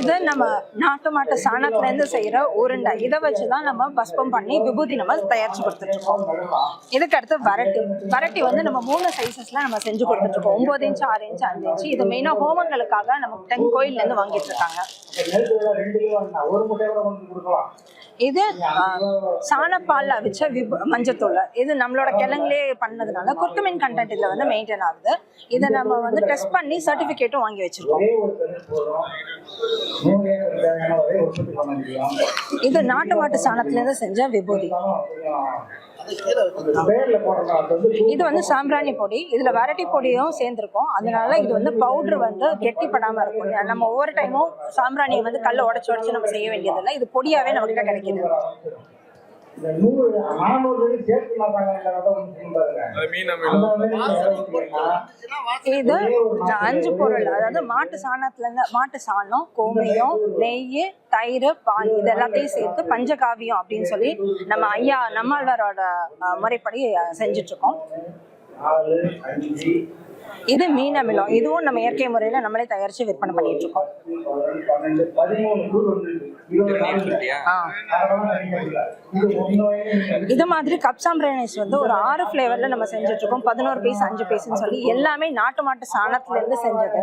இது நம்ம நாட்டு மாட்டு சாணத்துல இருந்து செய்யற உருண்டை. இதை வச்சு தான் நம்ம பஸ்பம் பண்ணி விபூதி நம்ம தயாரிச்சு கொடுத்துட்டு இருக்கோம் இதுக்கு அடுத்து வரட்டி. வரட்டி வந்து நம்ம மூணு சைசஸ்ல நம்ம செஞ்சு கொடுத்துட்டு இருக்கோம் ஒன்பது ஆறு இன்ச்சு அஞ்சு இன்ச் இது மெயினா ஹோமங்களுக்காக நம்ம தென் கோயில்ல இருந்து வாங்கிட்டு இருக்காங்க இது சாணப்பாலில் அவிச்ச விபு மஞ்சத்தூள். இது நம்மளோட கிழங்குலே பண்ணதுனால குர்க்குமின் கண்டென்ட் இதுல வந்து மெயின்டைன் ஆகுது. இதை நம்ம வந்து டெஸ்ட் பண்ணி சர்டிஃபிகேட்டும் வாங்கி வச்சிருக்கோம். இது நாட்டு மாட்டு சாணத்துல இருந்து செஞ்ச விபூதி. இது வந்து சாம்பிராணி பொடி. இதுல வரட்டி பொடியும் சேர்ந்திருக்கும். அதனால இது வந்து பவுடர் வந்து கெட்டிப்படாம இருக்கும். நம்ம ஒவ்வொரு டைமும் சாம்பிராணியை வந்து கல்ல உடைச்சு உடைச்சு நம்ம செய்ய வேண்டியதில்லை. இது பொடியாவே நம்ம கிட்ட கிடைக்குது. இந்த நூறு நானூறு சேர்த்து இது அஞ்சு பொருள். அதாவது மாட்டு சாணத்துல இருந்து மாட்டு சாணம் கோமியம் நெய் தயிர் பால் இது எல்லாத்தையும் சேர்த்து பஞ்சகாவியம் அப்படின்னு சொல்லி நம்ம ஐயா நம்மாழ்வாரோட முறைப்படி செஞ்சுட்டு இருக்கோம். இது மீன் அமிலம். இதுவும் நம்ம இயற்கை முறையில நம்மளே தயாரிச்சு விற்பனை பண்ணிட்டு இருக்கோம். இது மாதிரி கப் சாம்பிரானிஸ் வந்து ஒரு ஆறு ஃப்ளேவர்ல நம்ம செஞ்சுட்டு இருக்கோம் பதினோரு பீஸ் அஞ்சு பீஸ்னு சொல்லி எல்லாமே நாட்டு மாட்டு சாணத்துல இருந்து செஞ்சது.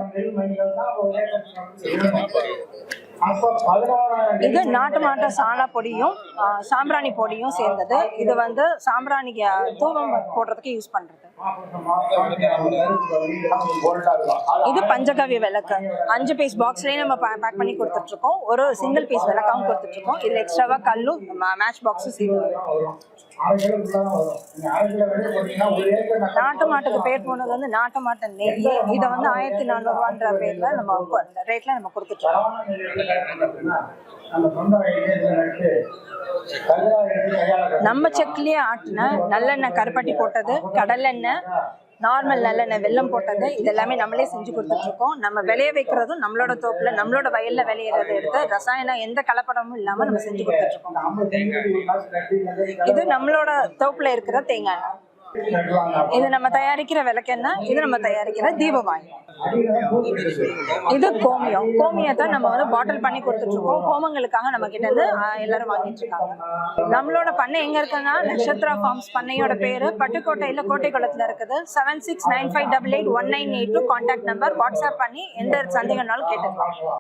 இது நாட்டு மாட்டு சாண பொடியும் சாம்பிராணி பொடியும் சேர்ந்தது. இது வந்து சாம்பிராணிக்கு ஆ, தூவம் போடுறதுக்கு யூஸ் பண்றது. இது பஞ்சகவ்ய விளக்கு. அஞ்சு பீஸ் பாக்ஸ்லயே நம்ம பேக் பண்ணி கொடுத்துட்டு இருக்கோம் ஒரு சிங்கிள் பீஸ் விளக்காவும் கொடுத்துட்டு இருக்கோம் இதுல எக்ஸ்ட்ராவா கல்லும் மேட்ச் பாக்ஸும் சேர்த்து நாட்டு மாட்டுக்கு பேர் போனது வந்து நாட்டு மாட்டு நெய். இதை வந்து ஆயிரத்தி நானூறுவான்ற பேர்ல நம்ம ரேட்ல நம்ம கொடுத்துட்டு இருக்கோம் நம்ம சொந்த நம்ம செக்லயே ஆட்டின நல்லெண்ணெய் கருப்பட்டி போட்டது கடலெண்ணெய் நார்மல் நல்லெண்ணெய் வெல்லம் போட்டது இது எல்லாமே நம்மளே செஞ்சு கொடுத்துட்டு இருக்கோம் நம்ம விளைய வைக்கிறதும் நம்மளோட தோப்புல நம்மளோட வயல்ல விளையிறத எடுத்து ரசாயனம் எந்த கலப்படமும் இல்லாம நம்ம செஞ்சு நெல் இது நம்மளோட தோப்புல இருக்கிற தேங்காய் இது நம்ம தயாரிக்கிற விளக்கெண்ணெய் இது நம்ம தயாரிக்கிற தீபவாய். இது கோமியம். கோமியத்தை நம்ம வந்து பாட்டில் பண்ணி கொடுத்துட்டு இருக்கோம் ஹோமங்களுக்காக நம்ம கிட்ட இருந்து எல்லாரும் வாங்கிட்டு இருக்காங்க நம்மளோட பண்ணை எங்க இருக்குன்னா நட்சத்திரா ஃபார்ம்ஸ் பண்ணையோட பேரு. பட்டுக்கோட்டையில கோட்டை குளத்துல இருக்குது. Seven six nine five double eight one nine eight two contact number WhatsApp பண்ணி எந்த சந்தேகம்னாலும் கேட்டுக்கலாம்.